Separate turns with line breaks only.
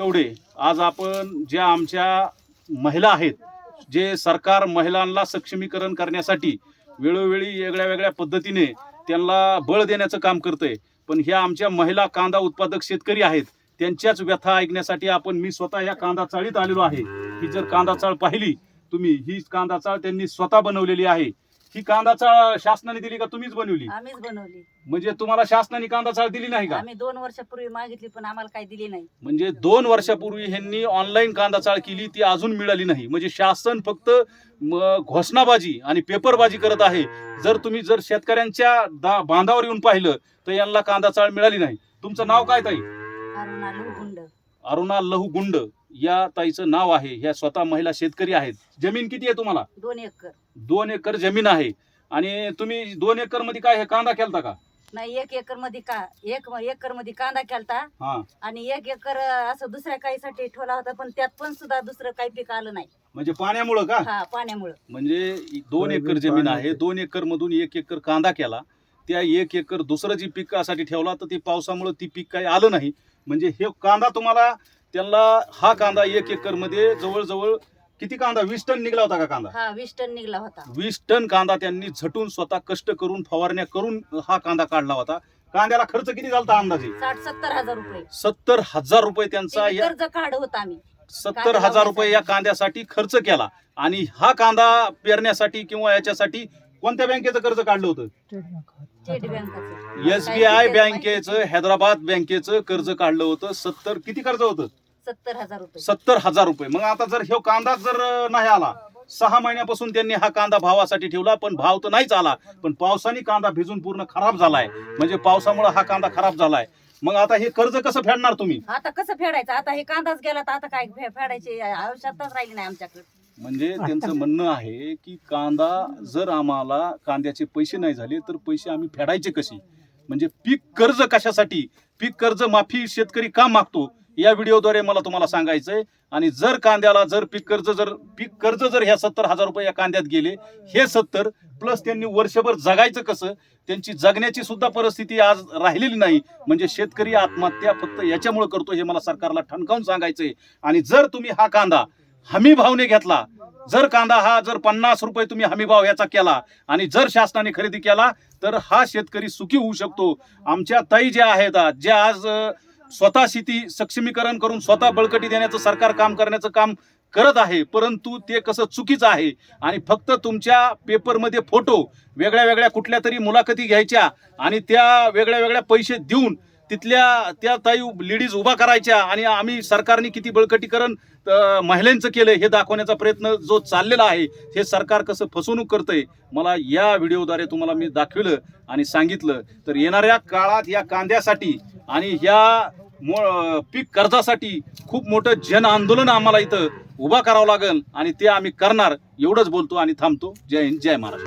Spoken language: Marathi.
कवडे आज आपण ज्या आमच्या महिला आहेत जे सरकार महिलांना सक्षमीकरण करण्यासाठी वेळोवेळी वेगळ्या वेगळ्या पद्धतीने त्यांना बळ देण्याचं काम करतंय पण ह्या आमच्या महिला कांदा उत्पादक शेतकरी आहेत त्यांच्याच व्यथा ऐकण्यासाठी आपण मी स्वतः या कांदा चाळीत आलेलो आहे. ही जर कांदा चाळ पाहिली तुम्ही ही कांदा चाळ त्यांनी स्वतः बनवलेली आहे. ही कांदा चाळ शासनाने दिली का तुम्हीच बनवली?
आम्हीच बनवली.
म्हणजे तुम्हाला शासनाने कांदा चाळ दिली नाही का?
आम्ही दोन वर्षापूर्वी मागितली पण आम्हाला काही दिली नाही.
म्हणजे दोन वर्षापूर्वी ह्यांनी ऑनलाईन कांदा चाळ केली ती अजून मिळाली नाही. म्हणजे शासन फक्त म, घोषणाबाजी आणि पेपरबाजी करत आहे. जर तुम्ही जर शेतकऱ्यांच्या दा- बांधावर येऊन पाहिलं तर यांना कांदा चाळ मिळाली नाही. तुमचं नाव काय ताई?
अरुणा लोहगुंड.
अरुणा लहू गुंड या ताईचं नाव आहे ह्या स्वतः महिला शेतकरी आहेत. जमीन किती आहे तुम्हाला?
दोन एकर.
दोन एकर जमीन आहे. आणि तुम्ही दोन एकरमध्ये काय हे कांदा केलता का?
नाही एक एकरमध्ये का एक एकरमध्ये कांदा केलता.
हा.
आणि एक एकर असं दुसऱ्या काहीसाठी ठेवला होता पण त्यात पण सुद्धा दुसरं काही पीक आलं नाही.
म्हणजे पाण्यामुळं का?
हा पाण्यामुळं.
म्हणजे दोन एकर जमीन आहे दोन एकर मधून एक एकर कांदा केला. त्या एक एकर दुसरं जी पिकासाठी ठेवला तर ते पावसामुळे ती पीक काही आलं नाही. म्हणजे हे कांदा तुम्हाला त्यांना हा कांदा एक एकरमध्ये जवळजवळ किती कांदा? वीस टन निघला होता का कांदा?
हा वीस टन निघला होता.
वीस टन कांदा त्यांनी झटून स्वतः कष्ट करून फवारण्या करून हा कांदा काढला होता. कांद्याला खर्च किती झाला अंदाजे?
साठ सत्तर हजार रुपये.
सत्तर हजार रुपये त्यांचा
ते
या
कर्ज काढ होत आम्ही.
सत्तर हजार रुपये या कांद्यासाठी खर्च केला. आणि हा कांदा पेरण्यासाठी किंवा याच्यासाठी कोणत्या बँकेचं कर्ज काढलं होतं?
स्टेट बँकाचं.
एस बी आय बँकेचं हैदराबाद बँकेचं कर्ज काढलं होतं. सत्तर किती कर्ज होतं?
सत्तर हजार रुपये.
सत्तर हजार रुपये. मग आता जर ह्यो कांदा जर नाही आला सहा महिन्यापासून त्यांनी हा कांदा भावासाठी ठेवला पण भाव तर नाहीच आला पण पावसाने कांदा भिजून पूर्ण खराब झालाय. म्हणजे पावसामुळे हा कांदा खराब झालाय. मग आता हे कर्ज कसं फेडणार तुम्ही?
आता कसं फेडायचं? आता हे कांदाच गेला तर आता काय फे- फेडायची आवश्यकताच राहिली नाही आमच्याकडे.
म्हणजे त्यांचं म्हणणं आहे की कांदा जर आम्हाला कांद्याचे पैसे नाही झाले तर पैसे आम्ही फेडायचे कसे? म्हणजे पीक कर्ज कशासाठी? पीक कर्ज माफी शेतकरी का मागतो? या व्हिडिओद्वारे मला तुम्हाला सांगायचंय. आणि जर कांद्याला जर पीक कर्ज जर पीक कर्ज जर ह्या सत्तर हजार रुपये या कांद्यात गेले हे सत्तर प्लस त्यांनी वर्षभर जगायचं कसं त्यांची जगण्याची सुद्धा परिस्थिती आज राहिलेली नाही. म्हणजे शेतकरी आत्महत्या फक्त याच्यामुळे करतो हे मला सरकारला ठणकावून सांगायचंय. आणि जर तुम्ही हा कांदा हमी भावने घेतला जर कांदा हा जर पन्नास रुपये तुम्ही हमीभाव याचा केला आणि जर शासनाने खरेदी केला तर हा शेतकरी सुखी होऊ शकतो. आमच्या ताई ज्या आहेत ज्या आज स्वतः शेती सक्षमीकरण करून स्वतः बळकटी देण्याचं सरकार काम करण्याचं काम करत आहे परंतु ते कसं चुकीचं आहे? आणि फक्त तुमच्या पेपरमध्ये फोटो वेगळ्या वेगळ्या कुठल्या तरी मुलाखती घ्यायच्या आणि त्या वेगळ्या वेगळ्या पैसे देऊन तिथल्या त्या ताई लेडीज उभा करायच्या आणि आम्ही सरकारने किती बळकटीकरण महिलांचं केलं हे दाखवण्याचा प्रयत्न जो चाललेला आहे हे सरकार कसं फसवणूक करतंय मला या व्हिडिओद्वारे तुम्हाला मी दाखविलं आणि सांगितलं. तर येणाऱ्या काळात या कांद्यासाठी आणि ह्या पीक कर्जासाठी खूप मोठं जन आंदोलन आम्हाला इथं उभा करावं लागेल आणि ते आम्ही करणार एवढंच बोलतो आणि थांबतो. जय हिंद जय महाराष्ट्र.